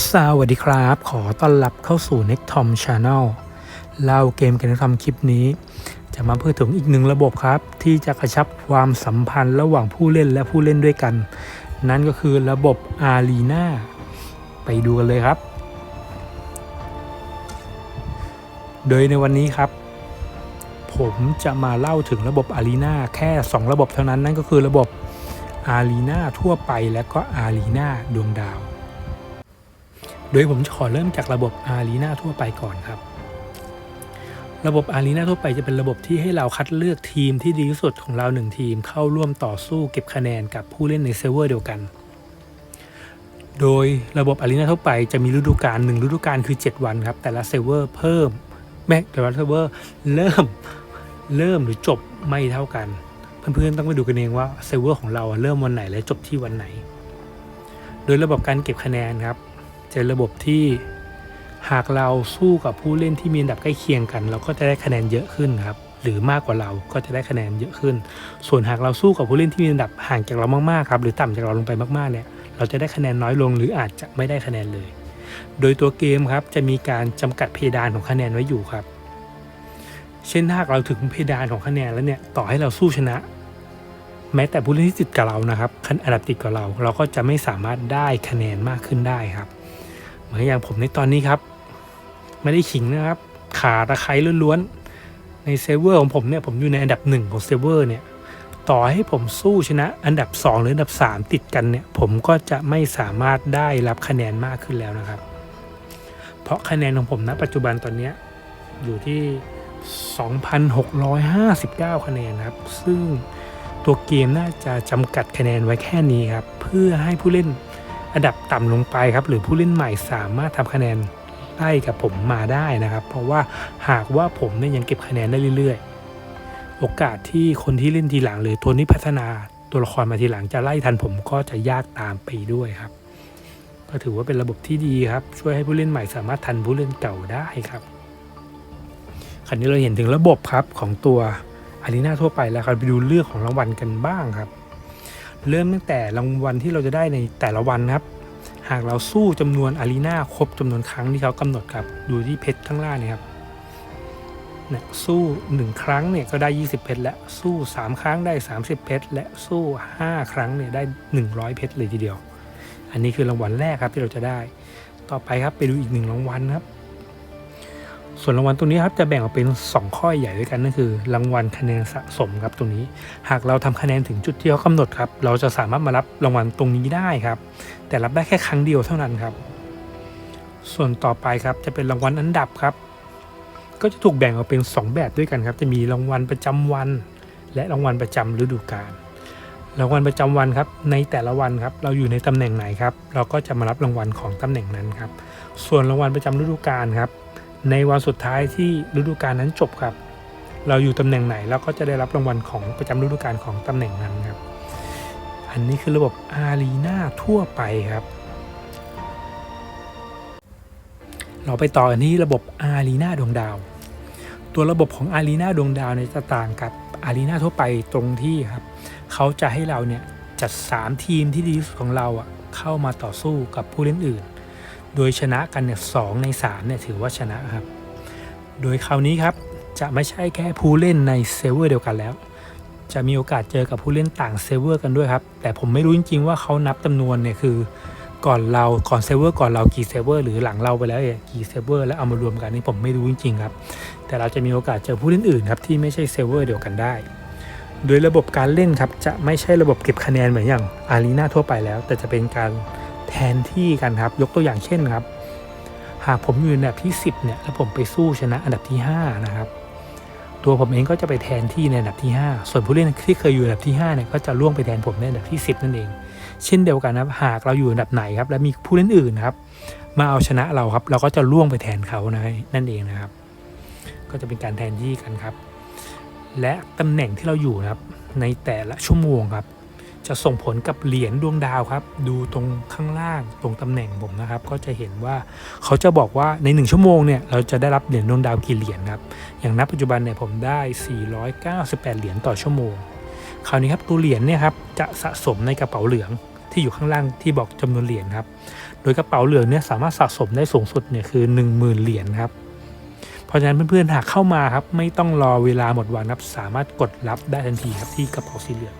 สวัสดีครับ ขอต้อนรับเข้าสู่ n e c t o m Channel เล่าเกมกันในทำคลิปนี้ จะมาพูดถึงอีกหนึ่งระบบครับ ที่จะกระชับความสัมพันธ์ระหว่างผู้เล่นและผู้เล่นด้วยกัน นั่นก็คือระบบ Arena ไปดูกันเลยครับ โดยในวันนี้ครับ ผมจะมาเล่าถึงระบบ Arena แค่ 2 ระบบเท่านั้นนั่นก็คือระบบ Arena ทั่วไปและก็ Arena ดวงดาว โดยผมจะขอเริ่มจากระบบ Arena ทั่วไปก่อนครับ ระบบ Arena ทั่วไปจะเป็นระบบที่ให้เราคัดเลือกทีมที่ดีที่สุดของเราหนึ่งทีม เข้าร่วมต่อสู้เก็บคะแนนกับผู้เล่นในเซิร์ฟเวอร์เดียวกัน โดยระบบ Arena ทั่วไปจะมีฤดูกาลหนึ่งฤดูกาลคือ 7 วันครับ แต่ละเซิร์ฟเวอร์เพิ่มแม้แต่ละเซิร์ฟเวอร์เริ่มเริ่มหรือจบไม่เท่ากัน เพื่อนๆต้องไปดูกันเองว่าเซิร์ฟเวอร์ของเราเริ่มวันไหนและจบที่วันไหน โดยระบบการเก็บคะแนนครับ จะระบบที่หากเราสู้กับผู้เล่นที่มีอันดับใกล้เคียงกัน เราก็จะได้คะแนนเยอะขึ้นครับหรือมากกว่าเราก็จะได้คะแนนเยอะขึ้น ส่วนหากเราสู้กับผู้เล่นที่มีอันดับห่างจากเรามากๆครับหรือต่ำจากเราลงไปมากๆเนี่ยเราจะได้คะแนนน้อยลงหรืออาจจะไม่ได้คะแนนเลย โดยตัวเกมครับจะมีการจำกัดเพดานของคะแนนไว้อยู่ครับ เช่นถ้าหากเราถึงเพดานของคะแนนแล้วเนี่ยต่อให้เราสู้ชนะ แม้แต่ผู้เล่นที่ติดกับเรานะครับอันดับติดกับเรา เราก็จะไม่สามารถได้คะแนนมากขึ้นได้ครับ มือนอย่างผมในตอนนี้ครับ ไม่ได้ขิงนะครับ ขาตะไคร้ล้วนๆในเซเวอร์ของผมเนี่ยผมอยู่ในอันดับหนึ่งของเซเวอร์เนี่ยต่อให้ผมสู้ชนะอันดับ 2 หรืออันดับ 3 ติดกันเนี่ยผมก็จะไม่สามารถได้รับคะแนนมากขึ้นแล้วนะครับ เพราะคะแนนของผมณปัจจุบันตอนนี้อยู่ที่ 2,659 คะแนนครับ ซึ่งตัวเกมน่าจะจำกัดคะแนนไว้แค่นี้ครับ เพื่อให้ผู้เล่น อันดับต่ำลงไปครับ หรือผู้เล่นใหม่สามารถทำคะแนนไล่กับผมมาได้นะครับ เพราะว่าหากว่าผมเนี่ยยังเก็บคะแนนได้เรื่อยๆ โอกาสที่คนที่เล่นทีหลัง หรือตัวนี้พัฒนาตัวละครมาทีหลังจะไล่ทันผมก็จะยากตามไปด้วยครับ ก็ถือว่าเป็นระบบที่ดีครับ ช่วยให้ผู้เล่นใหม่สามารถทันผู้เล่นเก่าได้ครับคราวนี้เราเห็นถึงระบบครับของตัวอารีนาทั่วไปแล้วครับไปดูเลือกของรางวัลกันบ้างครับ เริ่มตั้งแต่รางวัลที่เราจะได้ในแต่ละวันครับ หากเราสู้จำนวนอารีนาครบจำนวนครั้งที่เขากำหนดครับดูที่เพชรข้างล่างเนี่ยครับเนี่ยสู้ 1 ครั้งเนี่ยก็ได้ 20 เพชรและสู้ 3 ครั้งได้ 30 เพชรและสู้ 5 ครั้งเนี่ยได้ 100 เพชรเลยทีเดียว อันนี้คือรางวัลแรกครับที่เราจะได้ ต่อไปครับไปดูอีกหนึ่งรางวัลครับ ส่วนรางวัลตรงนี้ครับจะแบ่งออกเป็น 2 ข้อใหญ่ด้วยกันนั่นคือ รางวัลคะแนนสะสมครับตรงนี้ หากเราทำคะแนนถึงจุดที่เขากำหนดครับ เราจะสามารถมารับรางวัลตรงนี้ได้ครับ แต่รับได้แค่ครั้งเดียวเท่านั้นครับ ส่วนต่อไปครับจะเป็นรางวัลอันดับครับ ก็จะถูกแบ่งออกเป็น 2 แบบด้วยกันครับ จะมีรางวัลประจำวัน และรางวัลประจำฤดูกาลรางวัลประจำวันครับในแต่ละวันครับเราอยู่ในตำแหน่งไหนครับเราก็จะมารับรางวัลของตำแหน่งนั้นครับ ส่วนรางวัลประจำฤดูกาลครับ ในวันสุดท้ายที่ฤดูกาลนั้นจบครับ เราอยู่ตำแหน่งไหนเราก็จะได้รับรางวัลของประจำฤดูกาลของตำแหน่งนั้นครับ อันนี้คือระบบอารีนาทั่วไปครับ เราไปต่อกันที่ระบบอารีนาดวงดาว ตัวระบบของอารีนาดวงดาวเนี่ยจะต่างกับอารีนาทั่วไปตรงที่ครับเขาจะให้เราเนี่ยจัด 3 ทีมที่ดีที่สุดของเราอะเข้ามาต่อสู้กับผู้เล่นอื่น โดยชนะกันเนี่ยสใน3เนี่ยถือว่าชนะครับ โดยคราวนี้ครับจะไม่ใช่แค่ผู้เล่นในเซิร์ฟเวอร์เดียวกันแล้ว จะมีโอกาสเจอกับผู้เล่นต่างเซิร์ฟเวอร์กันด้วยครับ แต่ผมไม่รู้จริงๆว่าเขานับจำนวนเนี่ยคือก่อนเราก่อนเซิร์ฟเวอร์ก่อนเรากี่เซิร์ฟเวอร์หรือหลังเราไปแล้วเนี่ยกี่เซิร์ฟเวอร์แล้วเอามารวมกันนี่ผมไม่รู้จริงๆครับ แต่เราจะมีโอกาสเจอผู้เล่นอื่นครับที่ไม่ใช่เซิร์ฟเวอร์เดียวกันได้ โดยระบบการเล่นครับจะไม่ใช่ระบบเก็บคะแนนเหมือนอย่างอารีนาทั่วไปแล้ว แต่จะเป็นการ แทนที่กันครับ ยกตัวอย่างเช่นครับ หากผมอยู่ในอันดับที่ 10เนี่ยแล้วผมไปสู้ชนะอันดับที่ 5 นะครับ ตัวผมเองก็จะไปแทนที่ในอันดับที่ 5 ส่วนผู้เล่นที่เคยอยู่อันดับที่5เนี่ยก็จะล่วงไปแทนผมในอันดับที่ 10 นั่นเอง เช่นเดียวกันนะครับหากเราอยู่อันดับไหนครับ และมีผู้เล่นอื่นครับ มาเอาชนะเราครับ เราก็จะล่วงไปแทนเขานะนั่นเองนะครับ ก็จะเป็นการแทนที่กันครับ และตำแหน่งที่เราอยู่นะครับในแต่ละชั่วโมงครับ จะส่งผลกับเหรียญดวงดาวครับ ดูตรงข้างล่างตรงตำแหน่งผมนะครับ ก็จะเห็นว่าเขาจะบอกว่าใน 1 ชั่วโมงเนี่ยเราจะได้รับเหรียญดวงดาวกี่เหรียญครับอย่างนับปัจจุบันเนี่ยผมได้ 498 เหรียญต่อชั่วโมง คราวนี้ครับตัวเหรียญเนี่ยครับจะสะสมในกระเป๋าเหลืองที่อยู่ข้างล่างที่บอกจำนวนเหรียญครับ โดยกระเป๋าเหลืองเนี่ยสามารถสะสมได้สูงสุดเนี่ยคือ 10,000 เหรียญครับเพราะฉะนั้นเพื่อนๆหากเข้ามาครับไม่ต้องรอเวลาหมดวันครับสามารถกดรับได้ทันทีครับที่กระเป๋าสีเหลือง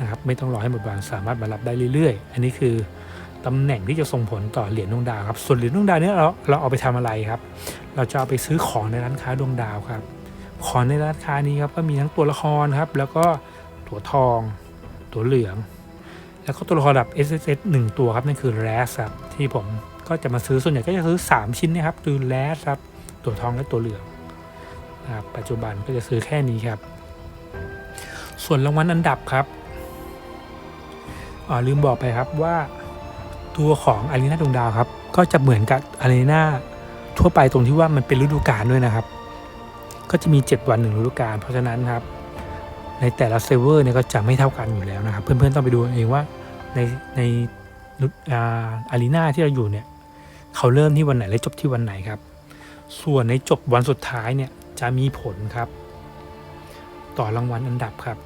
นะครับไม่ต้องรอให้หมดวันสามารถมารับได้เรื่อยๆ อันนี้คือตำแหน่งที่จะส่งผลต่อเหรียญดวงดาวครับส่วนเหรียญดวงดาวเนี่ยเราเราเอาไปทำอะไรครับ เราจะเอาไปซื้อของในร้านค้าดวงดาวครับของในร้านค้านี้ครับก็มีทั้งตัวละครครับ แล้วก็ตัวทอง ตัวเหลือง แล้วก็ตัวละครแบบ S S S หนึ่งตัวครับนั่นคือแรสครับที่ผมก็จะมาซื้อส่วนใหญ่ก็จะซื้อ 3 ชิ้นนะครับคือแรสครับตัวทองและตัวเหลืองนะครับปัจจุบันก็จะซื้อแค่นี้ครับ ส่วนรางวัลอันดับครับ อ๋อลืมบอกไปครับว่าตัวของอารีนาดวงดาวครับ ก็จะเหมือนกับอารีนาทั่วไปตรงที่ว่ามันเป็นฤดูกาลด้วยนะครับ ก็จะมี 7 วันหนึ่งฤดูกาลเพราะฉะนั้นครับ ในแต่ละเซิร์ฟเวอร์เนี่ยก็จะไม่เท่ากันอยู่แล้วนะครับ เพื่อนๆต้องไปดูเองว่าในในอาอารีนาที่เราอยู่เนี่ยเขาเริ่มที่วันไหนและจบที่วันไหนครับ ส่วนในจบวันสุดท้ายเนี่ยจะมีผลครับ ต่อรางวัลอันดับครับ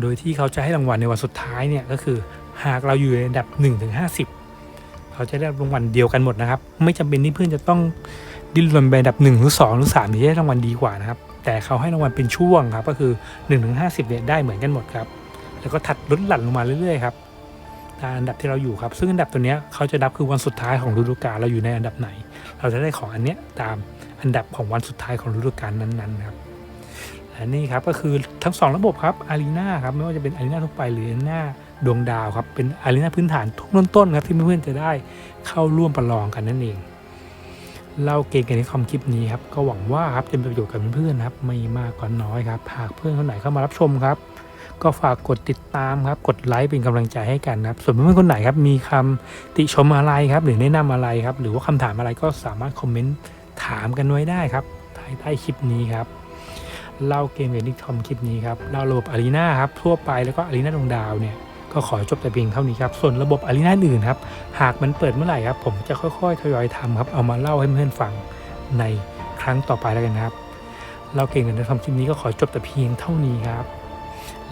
โดยที่เขาจะให้รางวัลในวันสุดท้ายเนี่ยก็คือหากเราอยู่ในอันดับ1ถึง50เขาจะได้รางวัลเดียวกันหมดนะครับ ไม่จำเป็นที่เพื่อนจะต้องดิ้นรนไปอันดับ1หรือ2หรือ3ถึงจะได้รางวัลดีกว่านะครับ แต่เขาให้รางวัลเป็นช่วงครับก็คือ1นถึงห้เนี่ยได้เหมือนกันหมดครับ แล้วก็ถัดลดหลั่นลงมาเรื่อยๆครับตามอันดับที่เราอยู่ครับ ซึ่งอันดับตัวเนี้ยเขาจะนับคือวันสุดท้ายของฤดูกาลเราอยู่ในอันดับไหน เราจะได้ของอันเนี้ยตามอันดับของวันสุดท้ายของฤดูกาลนั้นๆครับ และนี่ครับก็คือทั้งสองระบบครับอารีนาครับไม่ว่าจะเป็นอารีนาทั่วไปหรืออารีนาดวงดาวครับเป็นอารีนาพื้นฐานทุกเริ่มต้นครับที่เพื่อนๆจะได้เข้าร่วมประลองกันนั่นเองเล่าเกมกันในคอมคลิปนี้ครับก็หวังว่าครับจะเป็นประโยชน์กับเพื่อนๆครับไม่มากก็น้อยครับหากเพื่อนคนไหนเข้ามารับชมครับ ก็ฝากกดติดตามครับกดไลค์เป็นกำลังใจให้กันนะครับส่วนเพื่อนๆคนไหนครับมีคำติชมอะไรครับ หรือแนะนำอะไรครับ หรือว่าคำถามอะไรก็สามารถคอมเมนต์ถามกันไว้ได้ครับใต้คลิปนี้ครับ เล่าเกมเกมที่คอมคลิปนี้ครับเล่าระบบอารีนาครับทั่วไปแล้วก็อารีนาดวงดาวเนี่ยก็ขอจบแต่เพียงเท่านี้ครับ ส่วนระบบอารีนาอื่นครับ หากมันเปิดเมื่อไหร่ครับ ผมจะค่อยๆ ทยอยทำครับ เอามาเล่าให้เพื่อนฟังในครั้งต่อไปแล้วกันครับ เราเก่งกันในทำคลิปนี้ก็ขอจบแต่เพียงเท่านี้ครับ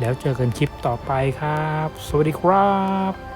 แล้วเจอกันคลิปต่อไปครับ สวัสดีครับ